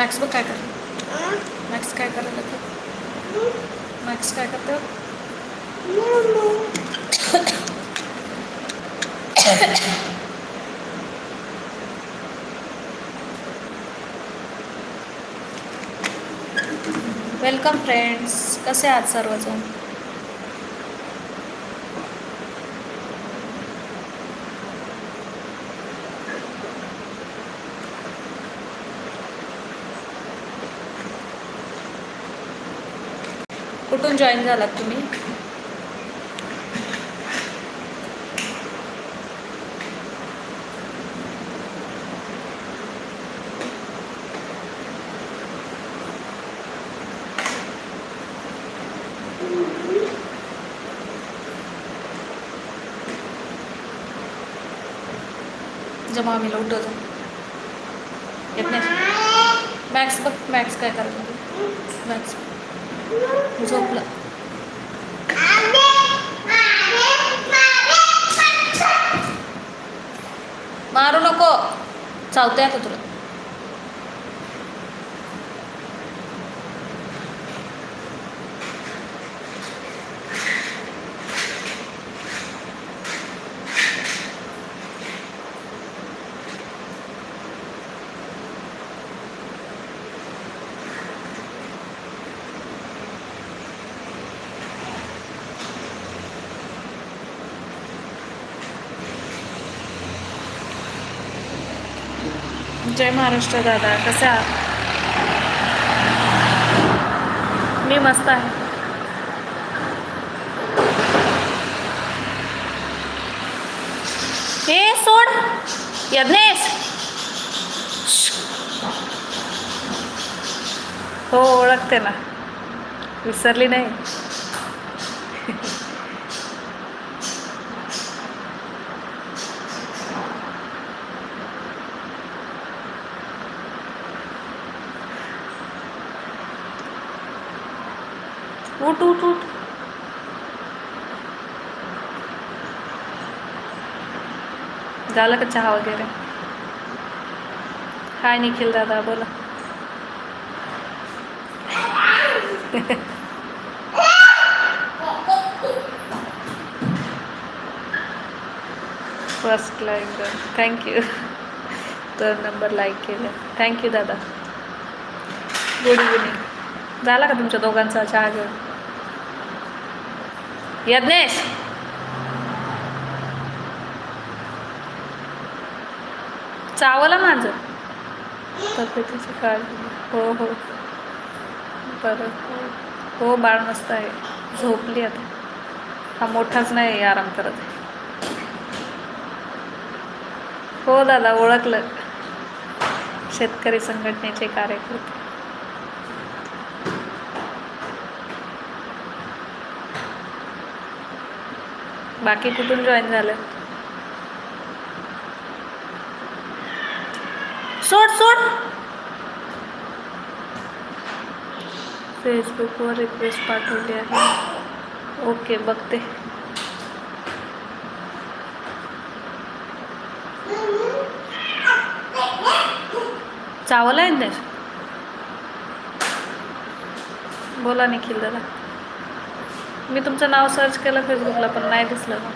Max बघ काय कर. मॅक्स काय करायला लागलं मॅक्स काय करतो? वेलकम फ्रेंड्स कसे आहात सर्वजण कुठून जॉईन झालात तुम्ही? जमा आम्ही उठवतो येत नाही. मॅक्स बघ मॅक्स काय करायला मॅक्स झोपलं मारू नको चावते आता तुला जय महाराष्ट्र दादा कसे आहात? मी मस्त आहे. हे सोड. यज्ञेश. हो ओळखते ना. विसरली नाही. झालं का चहा वगैरे? हाय निखिल दादा बोला. फर्स्ट लाईक थँक्यू तर नंबर लाईक केलं. थँक्यू दादा. गुड इव्हनिंग झाला का तुमच्या दोघांचा चहा घेऊन? यज्ञेश! चावला माझं. तब्येतीची काळजी. हो हो. बरं. हो बाळ मस्त आहे. झोपली आता. हा मोठाच नाही आराम करत हो दादा ओळखलं. शेतकरी संघटनेचे कार्यकर्ते. बाकी कुठून जॉईन झालं? सोड सोड. फेसबुकवर रिक्वेस्ट पाठवली आहे. ओके बघते. चावला आहे बोला निखिल दादा. मी तुमचं नाव सर्च केलं फेसबुकला पण नाही दिसलं.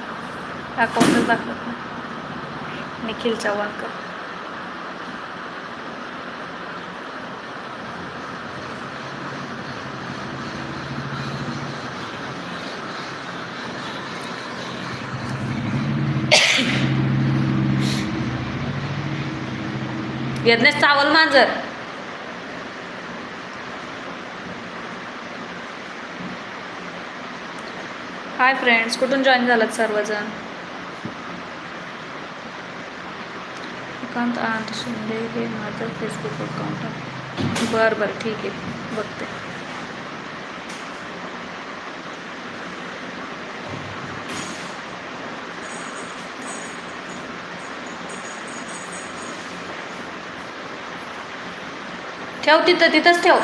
अकाउंटच दाखवत नाही. निखिल चव्हाणकर यज्ञेश चावल मांजर. हाय फ्रेंड्स कुठून जॉईन झालात सर्वजण? श्रीकांत आंत शिंदे हे माझं फेसबुक अकाउंट आहे. बरं बरं ठीक आहे. बघते. ठेव तिथं तिथंच ठेव.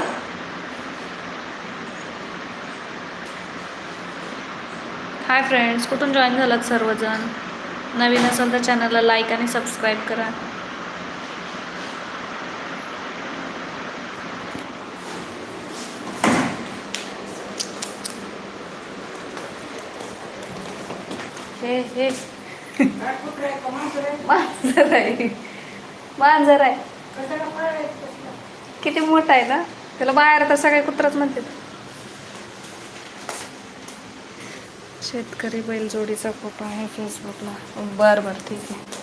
हाय फ्रेंड्स कुठून जॉईन झालात सर्वजण? नवीन असेल तर चॅनलला लाईक आणि सबस्क्राईब करा. हे हे. मांजर आहे. मांजर आहे. किती मोठा आहे ना? त्याला बाहेर तर सगळे कुत्रच म्हणतात. शेतकरी बैलजोडीचा फोटो आहे फेसबुकला बरं बरं ठीक आहे.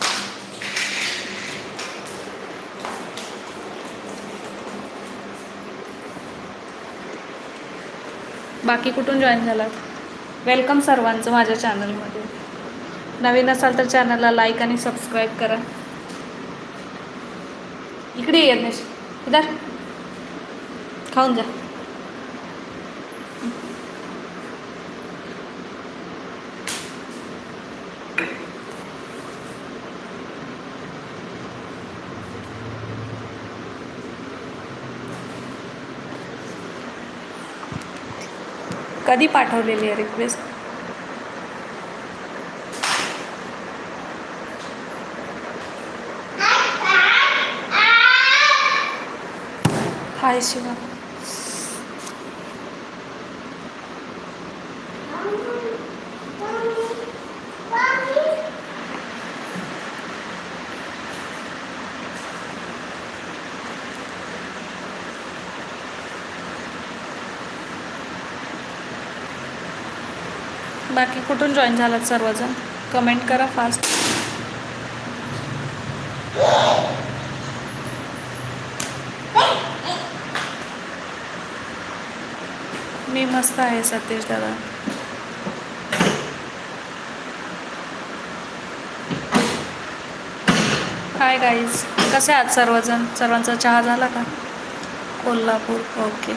बाकी कुठून जॉईन झालात? वेलकम सर्वांचं माझ्या चॅनलमध्ये नवीन असाल तर चॅनलला लाईक आणि सबस्क्राईब करा. इकडे येत नाही इधर खाऊन जा कधी पाठवलेली आहे रिक्वेस्ट हाय शिवा बाकी कुठून जॉईन झालात सर्वजण? कमेंट करा फास्ट मस्त आहे सतीश दादा हाय गाईज कसे आहात सर्वजण? सर्वांचा चहा झाला का? कोल्हापूर. ओके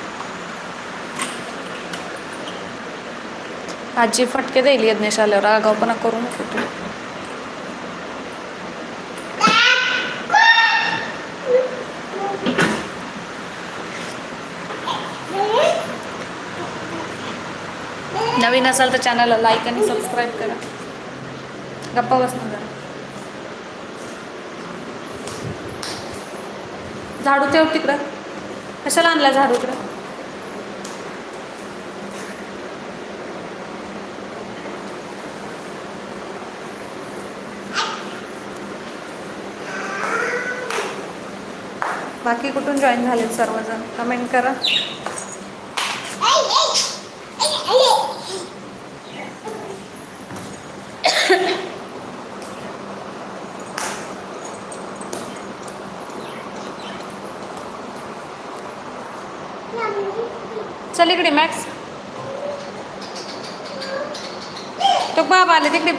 आजी फटके देईल यज्ञेश आल्यावर. आगावपणा करू नको तू. नवीन असाल तर चॅनलला लाईक आणि सबस्क्राईब करा. गप्पा बस जरा. झाडू ठेव तिकडं. कशाला आणला झाडू इकडं? बाकी कुठून जॉईन झाले सर्वजण? कमेंट करा. तिकडे इकडे मॅक्स तो बाबा आले तिकडे.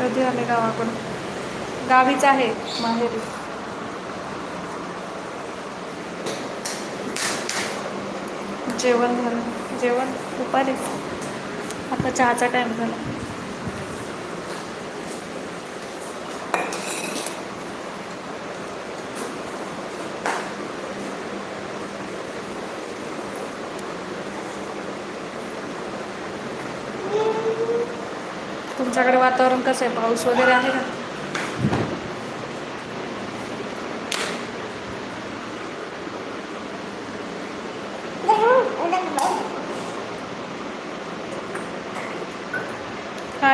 कधी आले गावाकडून? गावीच आहे माहेरी. जेवण झालं. जेवण दुपारीच आता चहाचा टाईम झाला. तुमच्याकडे वातावरण कसं आहे? पाऊस वगैरे आहे का?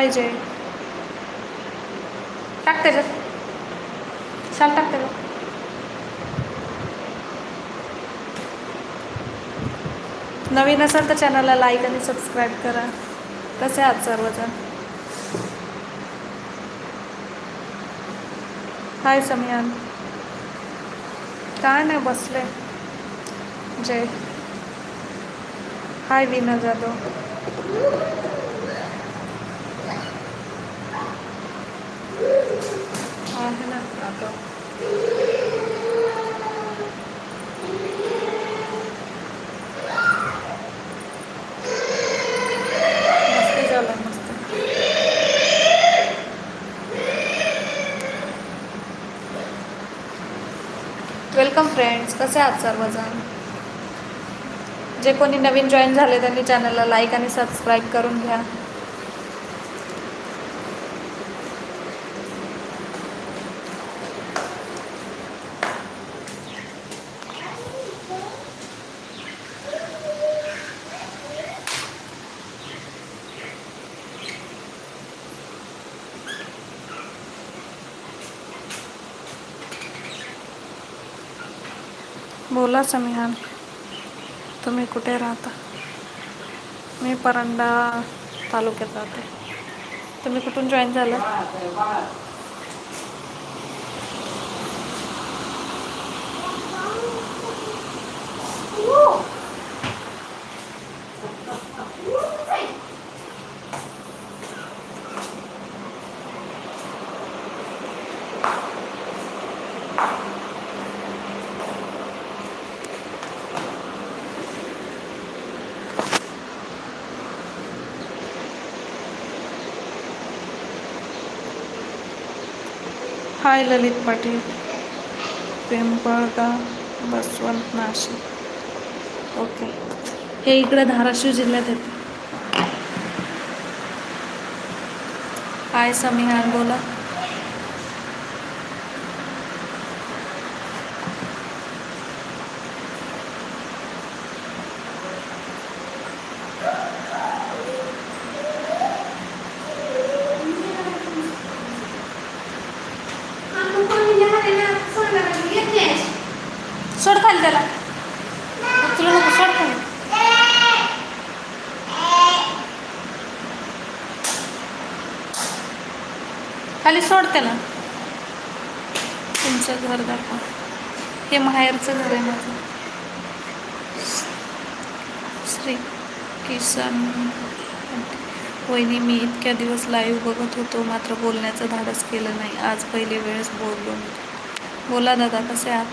पाहिजे. जय टाक त्याच्यात. शाल टाक त्याला. नवीन असाल तर चॅनलला लाईक आणि सबस्क्राईब करा. कसे आहात सर्वजण? हाय समियान काय नाही बसले. जय. हाय विनर जाधव आहे ना अगं मस्त झालं मस्त वेलकम फ्रेंड्स कसे आहात सर्वजण? जे कोणी नवीन जॉईन झाले त्यांनी चॅनलला लाईक आणि सबस्क्राईब करून घ्या. बोला समिहान. तुम्ही कुठे राहता? मी परंडा तालुक्यात राहते. तुम्ही कुठून जॉईन झालं हाय ललित पाटील पिंपळगाव बसवंत नाशिक. ओके. हे इकडे धाराशिव जिल्ह्यात येते. हाय समिहान बोला सोड खाली त्याला तुला नको सोड खाली खाली सोड त्याला तुमचं घर दाखवा ते माहेरचं घर आहे माझं. श्री किसन वहिनी मी इतक्या दिवस लाईव्ह बघत होतो मात्र बोलण्याचं धाडस केलं नाही. आज पहिली वेळेस बोललो मी. बोला दादा कसे आहात?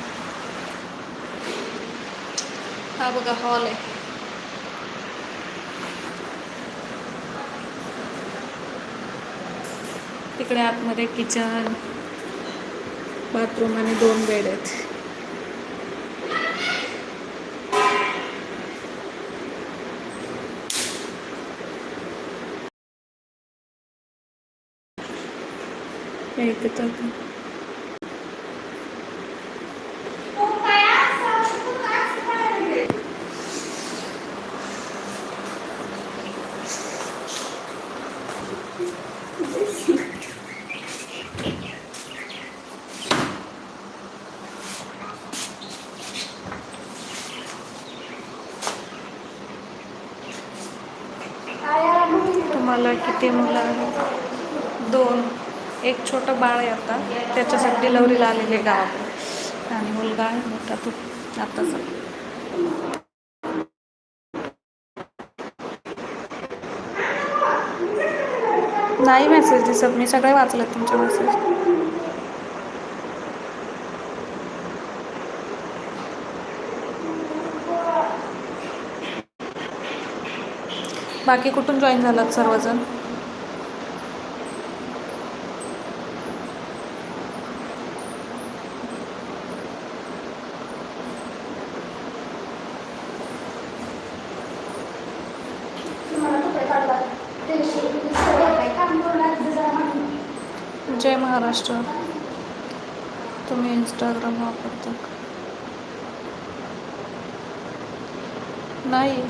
हा बघा हॉल आहे. तिकडे आतमध्ये किचन बाथरूम आणि दोन बेड आहेत. Ya, ikut. बाळ आहे आता. त्याच्यासाठी डिलवरीला आलेले आहे गावाकडे. आणि मुलगा आहे मोठा तो. आताच नाही मेसेज दिसत. मी सगळे वाचले तुमचे मेसेज बाकी कुठून जॉईन झालात सर्वजण? जय महाराष्ट्र. तुम्ही इंस्टाग्राम वापरता नाही.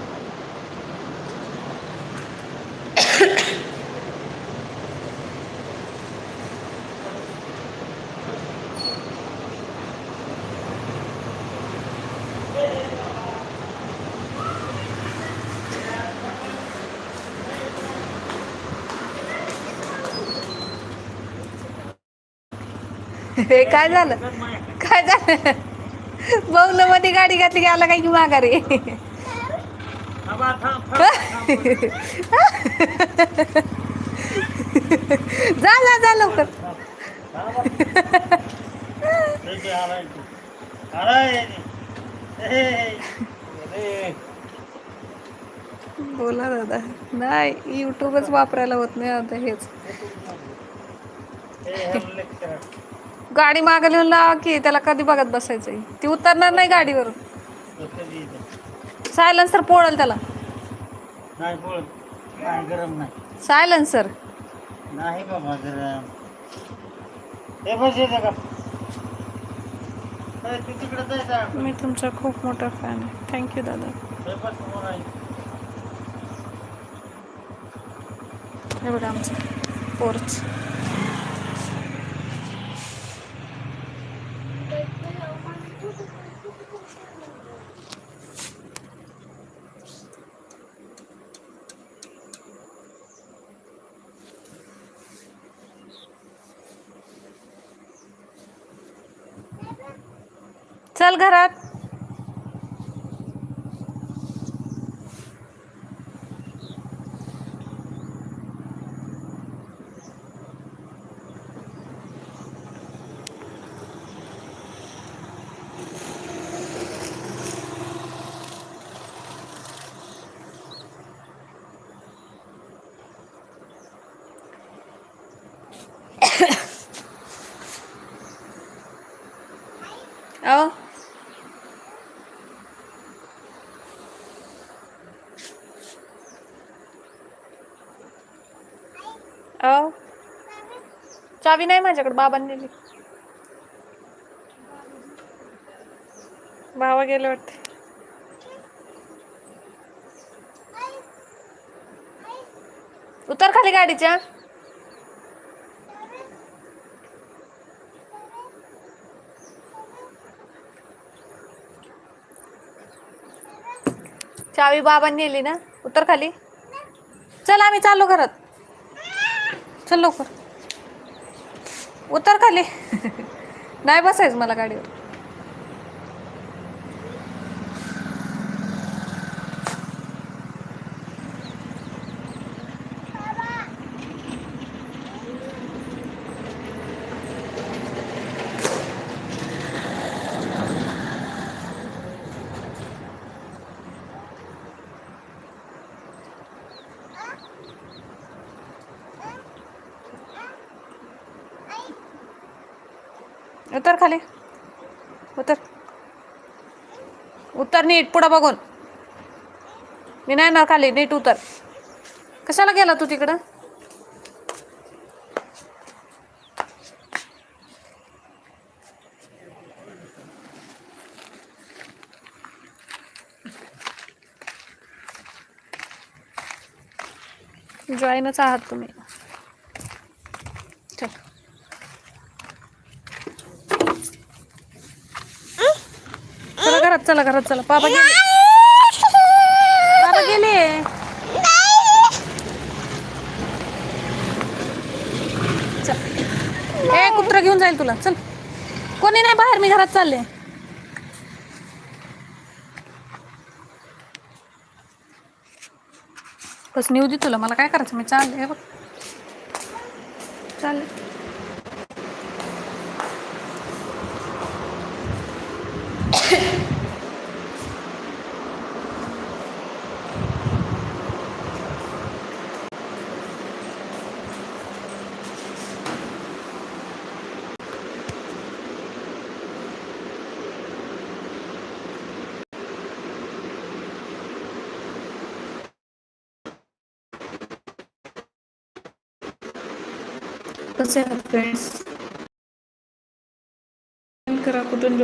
ते काय झालं काय झालं बंगलो मध्ये गाडी घातली की आला काय की माघारी जा जा जा लवकर बोला दादा नाही युट्यूबच वापरायला होत नाही आता हेच गाडी मागे लिहून लावा की त्याला कधी बघत बसायचंय. ती उतरणार नाही गाडीवरून. सायलन्सर पोळल त्याला. नाही बोल नाही गरम नाही. सायलन्सर. नाही बाबा गरम. हे बस येते का ए, तू तिकडे जायचं मी तुमचा खूप मोठा फॅन आहे. थँक्यू दादा. हे बस समोर आहे. हे बघा आमचं पोर्च चल घरात अहो अहो चावी नाही माझ्याकडे बाबांनी दिली. बाबा गेले वाटते. उतर खाली गाडीच्या. चावी बाबांनी नेली ना? उतर खाली. चल आम्ही चाललो घरात. चल लवकर. उतर खाली. नाही बसायचं मला गाडीवर. उतर खाली. उतर. उतर नीट पुढं बघून. मी नाही येणार खाली नीट उतर. कशाला गेला तू तिकडं? जॉईनच आहात तुम्ही चल चला घरात चला. बाबा गेले. बाबा गेले. चल. ए घेऊन जाईल तुला. चल. कोणी नाही बाहेर मी घरात चालले. बस नेऊ दे तुला. मला काय करायचं? मी चालले बघ. चालले. कसे आहात फ्रेंड्स करा कुठून